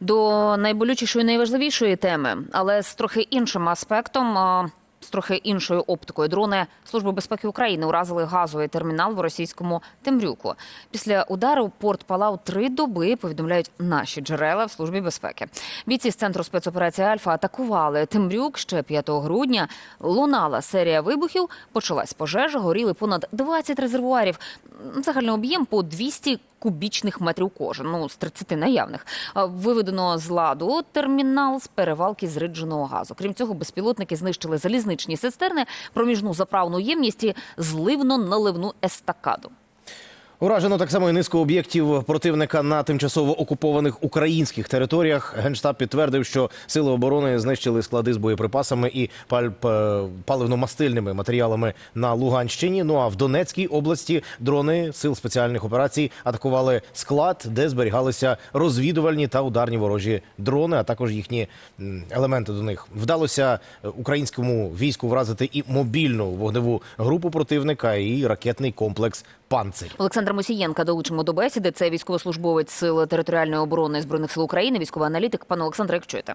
До найболючішої, найважливішої теми, але з трохи іншим аспектом. З трохи іншою оптикою дрони Служби безпеки України уразили газовий термінал в російському Темрюку. Після удару порт палав три доби. Повідомляють наші джерела в службі безпеки. Бійці з центру спецоперації Альфа атакували Темрюк ще 5 грудня. Лунала серія вибухів. Почалась пожежа. Горіли понад 20 резервуарів. Загальний об'єм по 200 кубічних метрів кожен, ну з 30 наявних. Виведено з ладу термінал з перевалки зридженого газу. Крім цього, безпілотники знищили залізничні цистерни, проміжну заправну ємність і зливно-наливну естакаду. Уражено так само і низку об'єктів противника на тимчасово окупованих українських територіях. Генштаб підтвердив, що сили оборони знищили склади з боєприпасами і е, паливно-мастильними матеріалами на Луганщині. Ну а в Донецькій області дрони сил спеціальних операцій атакували склад, де зберігалися розвідувальні та ударні ворожі дрони, а також їхні елементи до них. Вдалося е, українському війську вразити і мобільну вогневу групу противника, і ракетний комплекс Панцирь. Олександра Мосієнка долучимо до бесіди. Це військовослужбовець сил територіальної оборони збройних сил України, військовий аналітик. Пане Олександре, як чуєте?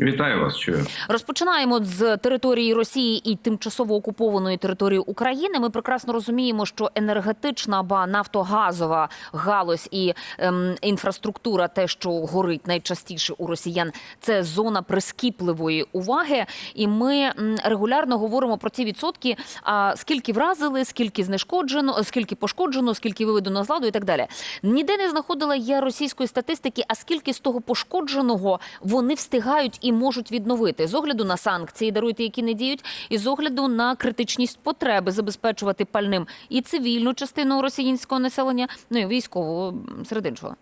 Вітаю вас, чую. Розпочинаємо з території Росії і тимчасово окупованої території України. Ми прекрасно розуміємо, що енергетична ба нафтогазова галузь і ем, інфраструктура, те, що горить найчастіше у росіян, це зона прискіпливої уваги. І ми регулярно говоримо про ці відсотки. А скільки вразили, скільки знешкоджено, скільки пошкоджено, скільки виведено з ладу і так далі. Ніде не знаходила я російської статистики, а скільки з того пошкодженого вони встигають і можуть відновити з огляду на санкції, даруйте, які не діють, і з огляду на критичність потреби забезпечувати пальним і цивільну частину росіянського населення, ну і військову серед іншого.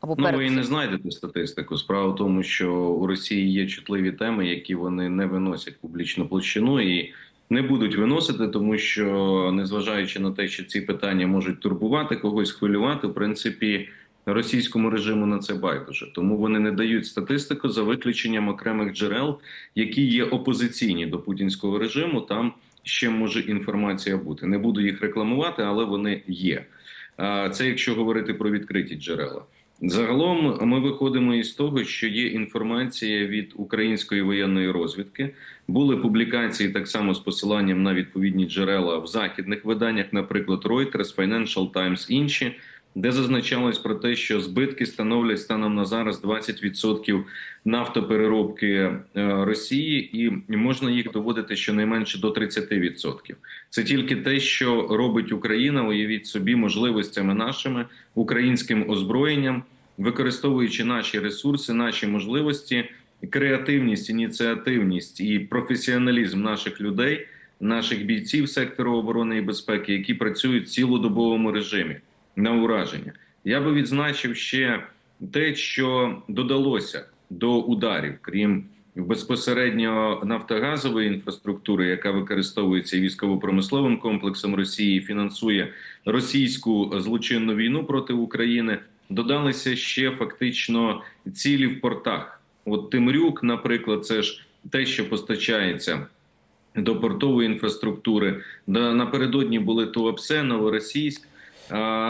Або Ну, ви і не знайдете статистику. Справа в тому, що у Росії є чутливі теми, які вони не виносять в публічну площину і не будуть виносити, тому що незважаючи на те, що ці питання можуть турбувати когось, хвилювати, в принципі, російському режиму на це байдуже. Тому вони не дають статистику за виключенням окремих джерел, які є опозиційні до путінського режиму. Там ще може інформація бути. Не буду їх рекламувати, але вони є. Це якщо говорити про відкриті джерела. Загалом ми виходимо із того, що є інформація від української воєнної розвідки. Були публікації так само з посиланням на відповідні джерела в західних виданнях, наприклад, Reuters, Financial Times, інші, де зазначалось про те, що збитки становлять станом на зараз 20% нафтопереробки е, Росії, і можна їх доводити щонайменше до 30%. Це тільки те, що робить Україна. Уявіть собі можливостями нашими українським озброєнням, використовуючи наші ресурси, наші можливості, креативність, ініціативність і професіоналізм наших людей, наших бійців сектору оборони і безпеки, які працюють в цілодобовому режимі на ураження. Я би відзначив ще те, що додалося до ударів, крім безпосередньо нафтогазової інфраструктури, яка використовується військово-промисловим комплексом Росії, фінансує російську злочинну війну проти України. Додалися ще фактично цілі в портах. От Тимрюк, наприклад, це ж те, що постачається до портової інфраструктури. Напередодні були Туапсе, Новоросійськ.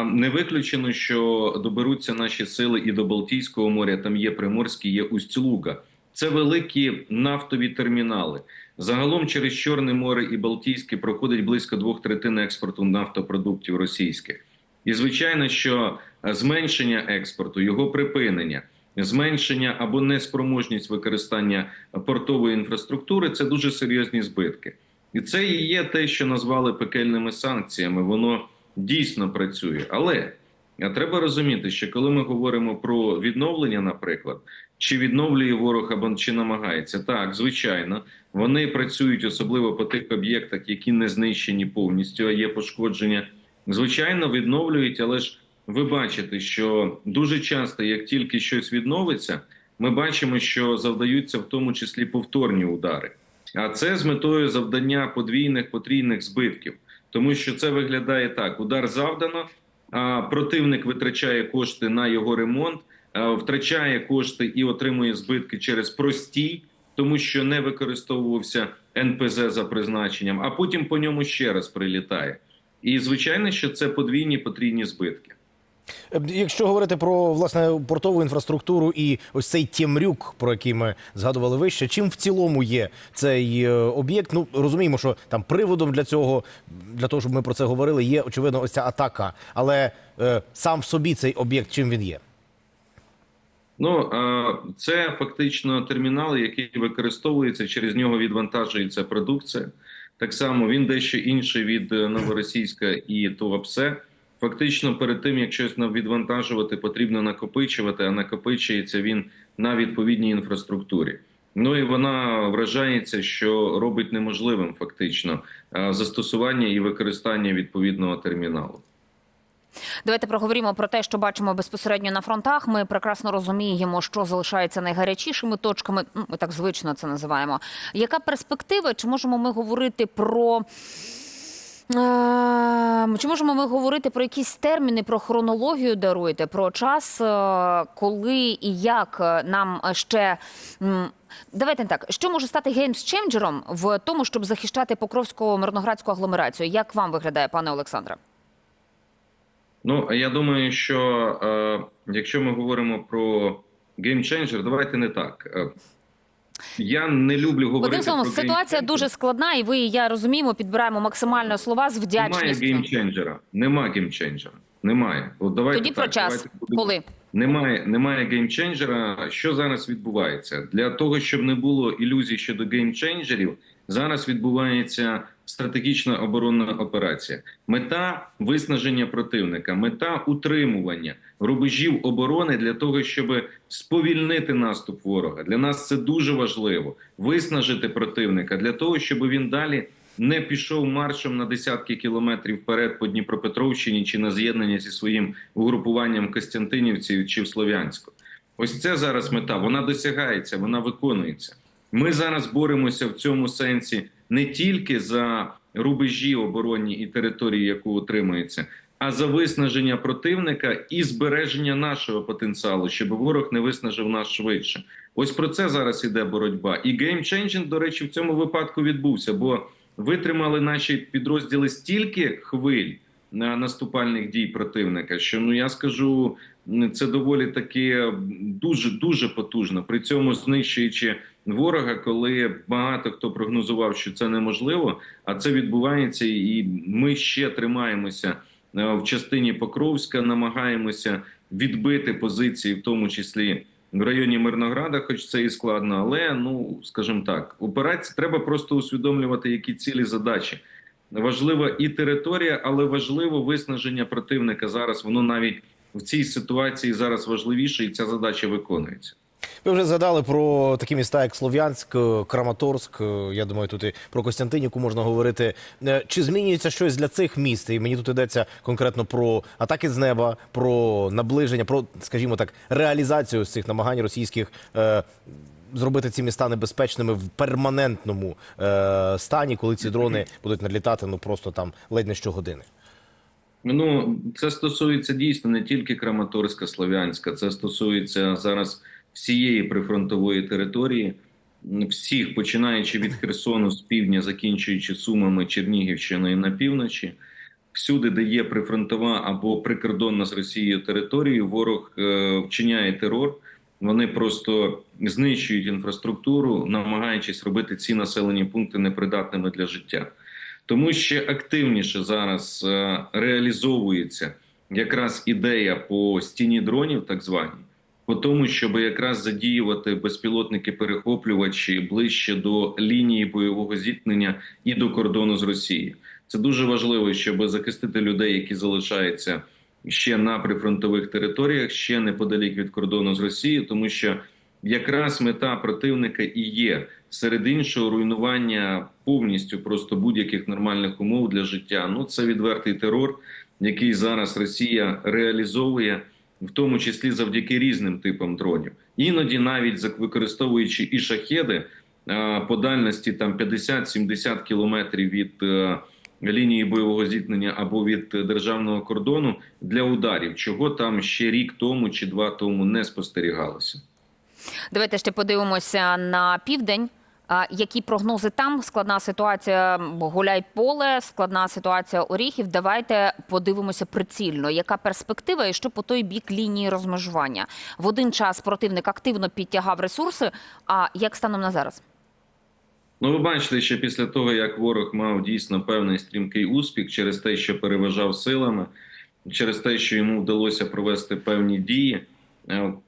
Не виключено, що доберуться наші сили і до Балтійського моря. Там є Приморський, є Усть-Луга. Це великі нафтові термінали. Загалом через Чорне море і Балтійське проходить близько двох третин експорту нафтопродуктів російських. І звичайно, що зменшення експорту, його припинення, зменшення або неспроможність використання портової інфраструктури це дуже серйозні збитки. І це і є те, що назвали пекельними санкціями. Воно дійсно працює. Але треба розуміти, що коли ми говоримо про відновлення, наприклад, чи відновлює ворог або чи намагається, так звичайно, вони працюють особливо по тих об'єктах, які не знищені повністю, а є пошкодження. Звичайно, відновлюють, але ж ви бачите, що дуже часто, як тільки щось відновиться, ми бачимо, що завдаються в тому числі повторні удари. А це з метою завдання подвійних потрійних збитків, тому що це виглядає так: удар завдано, а противник витрачає кошти на його ремонт, втрачає кошти і отримує збитки через простій, тому що не використовувався НПЗ за призначенням, а потім по ньому ще раз прилітає. І звичайно, що це подвійні потрійні збитки. Е, Якщо говорити про власне портову інфраструктуру і ось цей тємрюк, про який ми згадували вище, чим в цілому є цей е, об'єкт? Ну розуміємо, що там приводом для цього, для того, щоб ми про це говорили, є очевидно ось ця атака. Але е, сам в собі цей об'єкт, чим він є? Ну е, це фактично термінал, який використовується, через нього відвантажується продукція. Так само він дещо інший від новоросійська і ТОАПСЕ. Фактично, перед тим як щось відвантажувати, потрібно накопичувати, а накопичується він на відповідній інфраструктурі. Ну і вона вражається, що робить неможливим фактично е, застосування і використання відповідного терміналу. Давайте проговоримо про те, що бачимо безпосередньо на фронтах. Ми прекрасно розуміємо, що залишається найгарячішими точками. Ну, Ми так звично це називаємо. Яка перспектива? Чи можемо ми говорити про? Е, Чи можемо ми говорити про якісь терміни, про хронологію даруєте, про час, е, коли і як е, нам ще давайте так, що може стати геймсченджером в тому, щоб захищати Покровську мирноградську агломерацію? Як вам виглядає, пане Олександре? Ну, я думаю, що е, якщо ми говоримо про геймченджер, давайте не так. Я не люблю говорити Одним словом, про ситуація дуже складна, і ви і я розуміємо, підбираємо максимально слова з Немає вдячністю. геймченджера. Нема геймченджера. Немає. От давайте Тоді так, про час, давайте коли Немає, немає геймченджера. Що зараз відбувається? Для того, щоб не було ілюзій щодо геймченджерів, зараз відбувається стратегічна оборонна операція. Мета виснаження противника, мета утримування рубежів оборони для того, щоб сповільнити наступ ворога. Для нас це дуже важливо. Виснажити противника для того, щоб він далі не пішов маршем на десятки кілометрів вперед по Дніпропетровщині чи на з'єднання зі своїм угрупуванням в Костянтинівці чи в Слов'янську. Ось це зараз мета. Вона досягається, вона виконується. Ми зараз боремося в цьому сенсі не тільки за рубежі оборонні і території, яку отримується, а за виснаження противника і збереження нашого потенціалу, щоб ворог не виснажив нас швидше. Ось про це зараз іде боротьба. І геймченджинг, до речі, в цьому випадку відбувся, бо витримали наші підрозділи стільки хвиль на наступальних дій противника, що ну я скажу, це доволі таки дуже дуже потужно. При цьому знищуючи ворога, коли багато хто прогнозував, що це неможливо, а це відбувається, і ми ще тримаємося е, в частині Покровська, намагаємося відбити позиції, в тому числі. В районі Мирнограда, хоч це і складно, але ну скажімо так, операції треба просто усвідомлювати, які цілі задачі. Важлива і територія, але важливо виснаження противника зараз. Воно навіть в цій ситуації зараз важливіше, і ця задача виконується. Ви вже згадали про такі міста, як Слов'янськ, Краматорськ. Я думаю, тут і про Костянтинівку можна говорити. Е, Чи змінюється щось для цих міст? І мені тут йдеться конкретно про атаки з неба, про наближення, про, скажімо так, реалізацію цих намагань російських. е, Зробити ці міста небезпечними в перманентному е, стані, коли ці дрони будуть надлітати ну просто там ледь не щогодини. Ну це стосується дійсно не тільки Краматорська, Слов'янська, це стосується зараз всієї прифронтової території, всіх, починаючи від Херсону з півдня, закінчуючи Сумами, Чернігівщиною на півночі. Всюди, де є прифронтова або прикордонна з Росією територією, ворог е, вчиняє терор. Вони просто знищують інфраструктуру, намагаючись робити ці населені пункти непридатними для життя. Тому ще активніше зараз е, реалізовується якраз ідея по стіні дронів, так званій, по тому, щоб якраз задіювати безпілотники перехоплювачі ближче до лінії бойового зіткнення і до кордону з Росією. Це дуже важливо, щоб захистити людей, які залишаються ще на прифронтових територіях, ще неподалік від кордону з Росією, тому що якраз мета противника і є серед іншого руйнування повністю просто будь-яких нормальних умов для життя. Ну це відвертий терор, який зараз Росія реалізовує, в тому числі завдяки різним типам дронів, іноді навіть використовуючи і шахеди а, по дальності там 50-70 кілометрів від. е, Лінії бойового зіткнення або від е, державного кордону для ударів, чого там ще рік тому чи два тому не спостерігалося. Давайте ще подивимося на південь. Які прогнози там? Складна ситуація Гуляй-Поле, складна ситуація Оріхів. Давайте подивимося прицільно, яка перспектива і що по той бік лінії розмежування. В один час противник активно підтягав ресурси. А як станом на зараз? Ну, ви бачите, що після того, як ворог мав дійсно певний стрімкий успіх через те, що переважав силами, через те, що йому вдалося провести певні дії,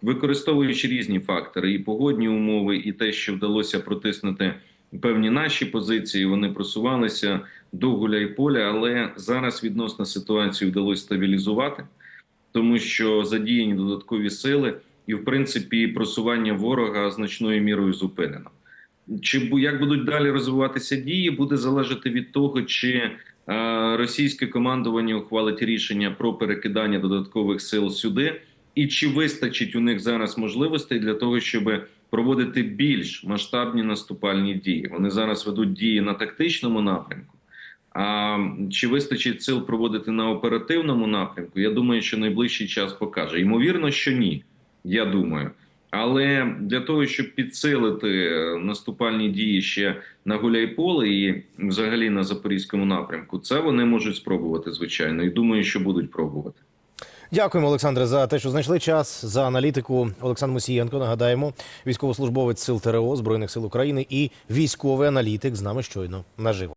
використовуючи різні фактори, і погодні умови, і те, що вдалося протиснути певні наші позиції, вони просувалися до Гуляйполя, але зараз відносно ситуацію вдалося стабілізувати, тому що задіяні додаткові сили, і в принципі просування ворога значною мірою зупинено. Чи як будуть далі розвиватися дії, буде залежати від того, чи е, російське командування ухвалить рішення про перекидання додаткових сил сюди, і чи вистачить у них зараз можливостей для того, щоб проводити більш масштабні наступальні дії. Вони зараз ведуть дії на тактичному напрямку. А чи вистачить сил проводити на оперативному напрямку? Я думаю, що найближчий час покаже. Ймовірно, що ні. Я думаю. Але для того, щоб підсилити наступальні дії ще на Гуляйполе і взагалі на запорізькому напрямку, це вони можуть спробувати, звичайно, і думаю, що будуть пробувати. Дякуємо, Олександре, за те, що знайшли час за аналітику. Олександр Мусієнко. Нагадаємо, військовослужбовець сил ТРО Збройних сил України і військовий аналітик з нами щойно наживо.